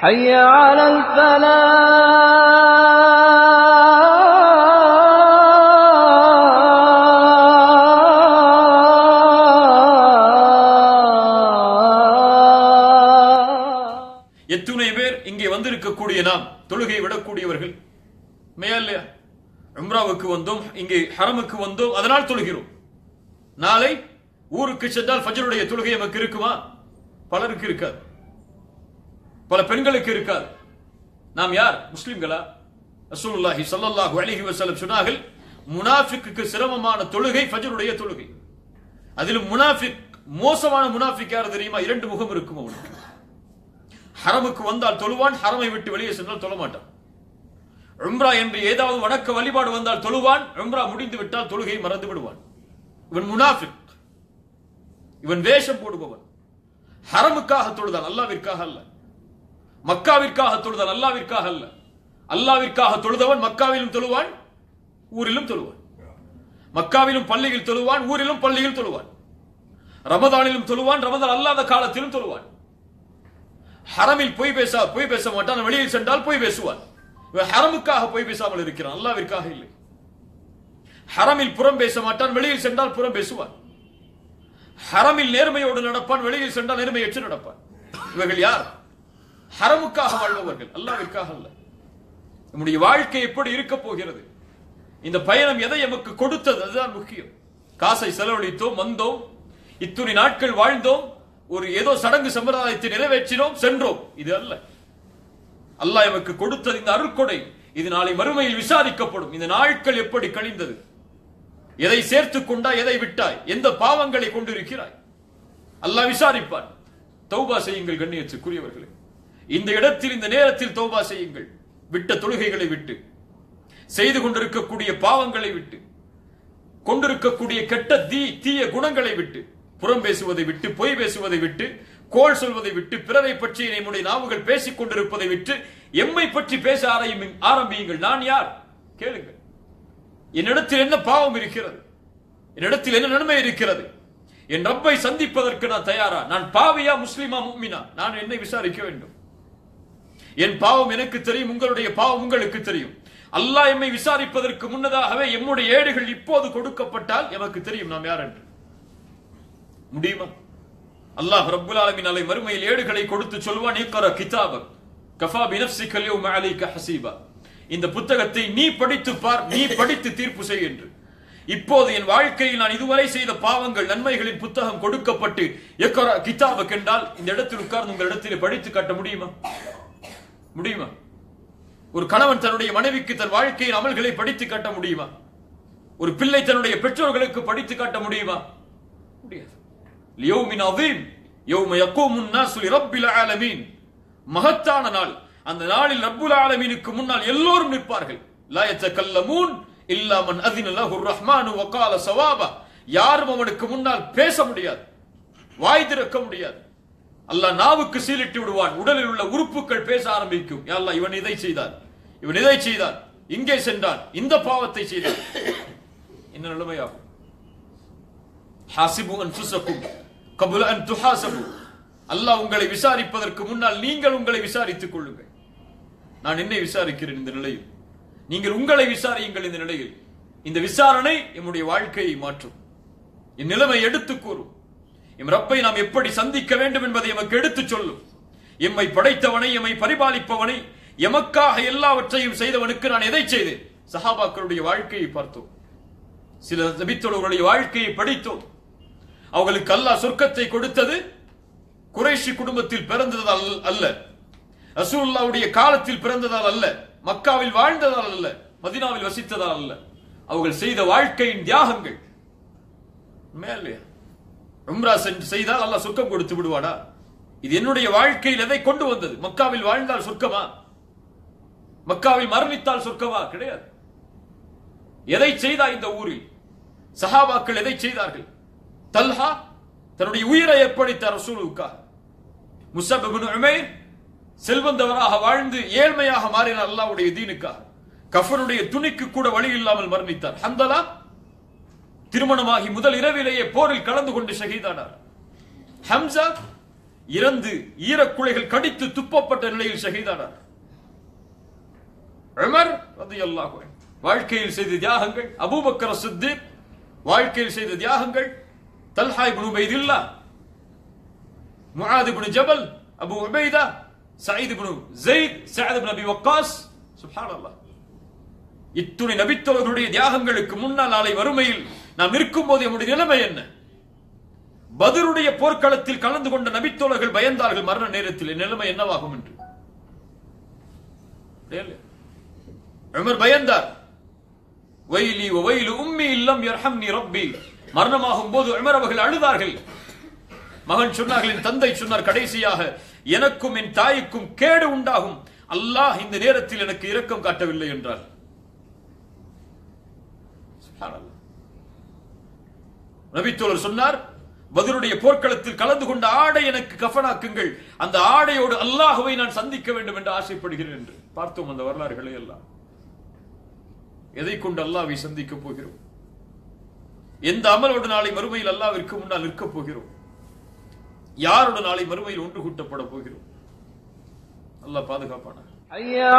حي على الفلاح எத்துணை பேர் இங்கே வந்திருக்கக்கூடிய நாம் தொழுகை விடக்கூடியவர்கள் உண்மையா இல்லையா உம்ராவுக்கு வந்தோம் இங்கே ஹரமுக்கு வந்தோம் அதனால் தொழுகிறோம் நாளை ஊருக்கு சென்றால் ஃபஜ்ருடைய தொழுகை நமக்கு இருக்குமா பலருக்கு இருக்காது பல பெண்களுக்கு இருக்காது. நாம் யார்? முஸ்லிம்களா? ரசூலுல்லாஹி ஸல்லல்லாஹு அலைஹி வஸல்லம் சொன்னார்கள் முனாஃபிக்குக்கு சிரமமான தொழுகை ஃபஜ்ருடைய தொழுகை. அதிலும் முனாஃபிக் மோசமான முனாஃபிக் யார் தெரியுமா? இரண்டு முகம் இருக்கும் அவனுக்கு. ஹரமுக்கு வந்தால் தொழுவான் ஹரமை விட்டு வெளியே சென்றால் தொழ மாட்டான். உம்ரா என்று ஏதாவது வணக்க வழிபாடு வந்தால் தொழுவான் உம்ரா முடிந்து விட்டால் தொழுகை மறந்து விடுவான். இவன் முனாஃபிக். இவன் வேஷம் போடுபவன். ஹரமுக்காக தொழுதான் அல்லாவிற்காக அல்ல. மக்காவிற்காக தொழுதல் அல்லாவிற்காக அல்ல. அல்லாவிற்காக தொழுதவன் மக்காவிலும் தொழுவான் ஊரிலும் தொழுவான். மக்காவிலும் பள்ளியில் தொழுவான் ஊரிலும் பள்ளியில் தொழுவான். ரமதானிலும் தொழுவான் ரமதான் அல்லாத காலத்திலும் தொழுவான். ஹரமில் பொய் பேச பொய் பேச மாட்டான் வெளியில் சென்றால் பொய் பேசுவான். இவன் ஹரமுக்காக பொய் பேசாமல் இருக்கிறான் அல்லாவிற்காக இல்லை. ஹரமில் புறம் பேச மாட்டான் வெளியில் சென்றால் புறம் பேசுவான். ஹரமில் நேர்மையோடு நடப்பான் வெளியில் சென்றால் நேர்மையற்று நடப்பான். இவர்கள் யார்? ஹரமுக்காக வாழ்பவர்கள். அல்லாவிற்காக அல்ல. நம்முடைய வாழ்க்கை எப்படி இருக்க போகிறது? இந்த பயணம் எதை எமக்கு கொடுத்தது? அதுதான் முக்கியம். காசை செலவழித்தோம் வந்தோம். இத்துணை நாட்கள் வாழ்ந்தோம். ஒரு ஏதோ சடங்கு சம்பிரதாயத்தை நிறைவேற்றினோம் சென்றோம். இது அல்ல. அல்லாஹ் எமக்கு கொடுத்தது இந்த அருள்கொடை. இது நாளை மறுமையில் விசாரிக்கப்படும். இந்த நாட்கள் எப்படி கழிந்தது? எதை சேர்த்துக் கொண்டா எதை விட்டாய்? எந்த பாவங்களை கொண்டிருக்கிறாய்? அல்லாஹ் விசாரிப்பான். தௌபா செய்யுங்கள் கண்ணியத்துக்குரியவர்களே. இந்த இடத்தில் இந்த நேரத்தில் தௌபா செய்யுங்கள். விட்ட தொழுகைகளை விட்டு. செய்து கொண்டிருக்கக்கூடிய பாவங்களை விட்டு. கொண்டிருக்கக்கூடிய கெட்ட தீ தீய குணங்களை விட்டு. புறம் பேசுவதை விட்டு பொய் பேசுவதை விட்டு கோல் சொல்வதை விட்டு பிறரை பற்றி நம்முடைய நாவுகள் பேசிக் கொண்டிருப்பதை விட்டு எம்மை பற்றி பேச ஆரம்பி- ஆரம்பியுங்கள். நான் யார்? கேளுங்கள். என்னிடத்தில் என்ன பாவம் இருக்கிறது? என்னிடத்தில் என்ன நன்மை இருக்கிறது? என் ரப்பை சந்திப்பதற்கு நான் தயாரா? நான் பாவியா முஸ்லிமா முக்மினா? நான் என்னை விசாரிக்க வேண்டும். என் பாவம் எனக்கு தெரியும் உங்களுடைய பாவம் உங்களுக்கு தெரியும். அல்லாஹ் எம்மை விசாரிப்பதற்கு முன்னதாகவே எம்முடைய ஏடுகள் இப்போது கொடுக்கப்பட்டால் எமக்கு தெரியும் நாம் யார் என்று முடியுமா? அல்லாஹ் ரப்புல் ஆலமின் அலை மறுமையில் ஏடுகளை கொடுத்து சொல்வான் இக்கர கிதாபக் கஃபா பினப்சி கல்யோ மாலிக ஹசீபா. இந்த புத்தகத்தை நீ படித்து பார் நீ படித்து தீர்ப்பு செய் என்று. இப்போது என் வாழ்க்கையில் நான் இதுவரை செய்த பாவங்கள் நன்மைகளின் புத்தகம் கொடுக்கப்பட்டு எக்கர கிதாபக் என்றால் இந்த இடத்தில் உட்கார்ந்து உங்கள் இடத்திலே படித்து காட்ட முடியுமா? முடியுமா? ஒரு கணவன் தன்னுடைய மனைவிக்கு தன் வாழ்க்கையின் அமல்களை படித்து காட்ட முடியுமா? ஒரு பிள்ளை தன்னுடைய பெற்றோர்களுக்கு படித்து காட்ட முடியுமா? முடியாது. லியௌமின் அதீம் யௌம யக்கூமுன் நாசு ஆலமீன். மகத்தான நாள். அந்த நாளில் ரப்புல் ஆலமீனுக்கு முன்னால் எல்லோரும் நிற்பார்கள். லாயத்த கல்லமூன் இல்லா மன் அஸின லஹு ரஹ்மானு வக்கால சவாபா. யாரும் அவனுக்கு முன்னால் பேச முடியாது. வாய் திறக்க முடியாது. அல்லாஹ் நாவுக்கு சீலிட்டு விடுவான். உடலில் உள்ள உறுப்புகள் பேச ஆரம்பிக்கும். அல்லாஹ் இவன் இதை செய்தான். இவன் இதை செய்தான். இங்கே சென்றான். இந்த பாவத்தை செய்தான். என்ன நிலைமையாகும்? ஹாசிபு அன்ஃபுஸக்கும் கபுல அன் துஹாசபு. அல்லாஹ் உங்களை விசாரிப்பதற்கு முன்னால் நீங்கள் உங்களை விசாரித்துக் கொள்ளுங்கள். நான் என்னை விசாரிக்கிறேன் இந்த நிலையில். நீங்கள் உங்களை விசாரியுங்கள் இந்த நிலையில். இந்த விசாரணை என்னுடைய வாழ்க்கையை மாற்றும். என் நிலைமை எடுத்துக் கூறும். எம் ரப்பை நாம் எப்படி சந்திக்க வேண்டும் என்பதை எமக்கு எடுத்துச் சொல்லும். எம்மை படைத்தவனை எம்மை பரிபாலிப்பவனை எமக்காக எல்லாவற்றையும் செய்தவனுக்கு நான் எதை செய்தேன்? சஹாபாக்களுடைய வாழ்க்கையை பார்த்தோம். சில நபித்தோழர்களுடைய வாழ்க்கையை படித்தோம். அவர்களுக்கு அல்லாஹ் சொர்க்கத்தை கொடுத்தது குறைஷி குடும்பத்தில் பிறந்ததால் அல்ல. ரசூல்லாவுடைய காலத்தில் பிறந்ததால் அல்ல. மக்காவில் வாழ்ந்ததால் அல்ல. மதினாவில் வசித்ததால் அல்ல. அவர்கள் செய்த வாழ்க்கையின் தியாகங்கள். மேலே உம்ரா சென்று செய்தால் அல்லாஹ் சொர்க்கம் கொடுத்து விடுவாடா இது என்னுடைய வாழ்க்கையில் எதை கொண்டு வந்தது? மக்காவில் வாழ்ந்தால் சொர்க்கமா? மக்காவில் மரணித்தால் சொர்க்கமா? கிடையாது. எதை செய்தா இந்த ஊரில்? சஹாபாக்கள் எதை செய்தார்கள்? தல்ஹா தன்னுடைய உயிரை ஏற்படுத்த ரசூலுக்காக? முசப் இப்னு செல்வந்தவராக வாழ்ந்து ஏழ்மையாக மாறினார் அல்லாவுடைய தீனுக்காக. கஃபனுடைய துணிக்கு கூட வழி இல்லாமல் மரணித்தார். ஹந்தலா திருமணமாகி முதல் இரவிலேயே போரில் கலந்து கொண்டு ஷஹீதானார். ஹம்சா இறந்து ஈரக்குலைகள் கடித்து துப்பப்பட்ட நிலையில் ஷஹீதானார். உமர் வாழ்க்கையில் செய்த தியாகங்கள் அபூபக்கர சித்திக் வாழ்க்கையில் செய்த தியாகங்கள் தல்ஹாய் புனு பைதில்லா Muadh ibn Jabal Abu Ubaidah Saeed ibn Zaid Saad நபி வக்காஸ் வக்காஸ். சுப்ஹானல்லாஹ். இத்துணை நபித்தவர்களுடைய தியாகங்களுக்கு முன்னால் நாளை வறுமையில் நாம் இருக்கும் போது நம்முடைய நிலைமை என்ன? பதருடைய போர்க்களத்தில் கலந்து கொண்ட நபித்தோழர்கள் பயந்தார்கள் மரண நேரத்தில். நிலைமை என்னவாகும் என்று? உமர் பயந்தார். வயலி வயலு உம்மி இல்லம் யர்ஹம்னி ரப்பி. மரணமாகும் போது உமர் அவர்கள் அழுதார்கள். மகன் சொன்னார்கள் என் தந்தை சொன்னார் கடைசியாக எனக்கும் என் தாய்க்கும் கேடு உண்டாகும். அல்லாஹ் இந்த நேரத்தில் எனக்கு இரக்கம் காட்டவில்லை என்றார். நபித்தோழர் சொன்னார் பதிலுடைய போர்க்களத்தில் கலந்து கொண்ட ஆடை எனக்கு கஃபனாக்குங்கள் அந்த ஆடையோடு அல்லாஹுவை நான் சந்திக்க வேண்டும் என்று ஆசைப்படுகிறேன் என்று. பார்த்தோம் அந்த வரலாறுகளை எல்லாம். எதை கொண்டு அல்லாவை சந்திக்கப் போகிறோம்? எந்த அமலோடு நாளை மறுமையில் அல்லாவிற்கு முன்னால் நிற்கப் போகிறோம்? யாரோட நாளை மறுமையில் ஒன்று கூட்டப்பட போகிறோம்? அல்லாஹ் பாதுகாப்பான ஐயா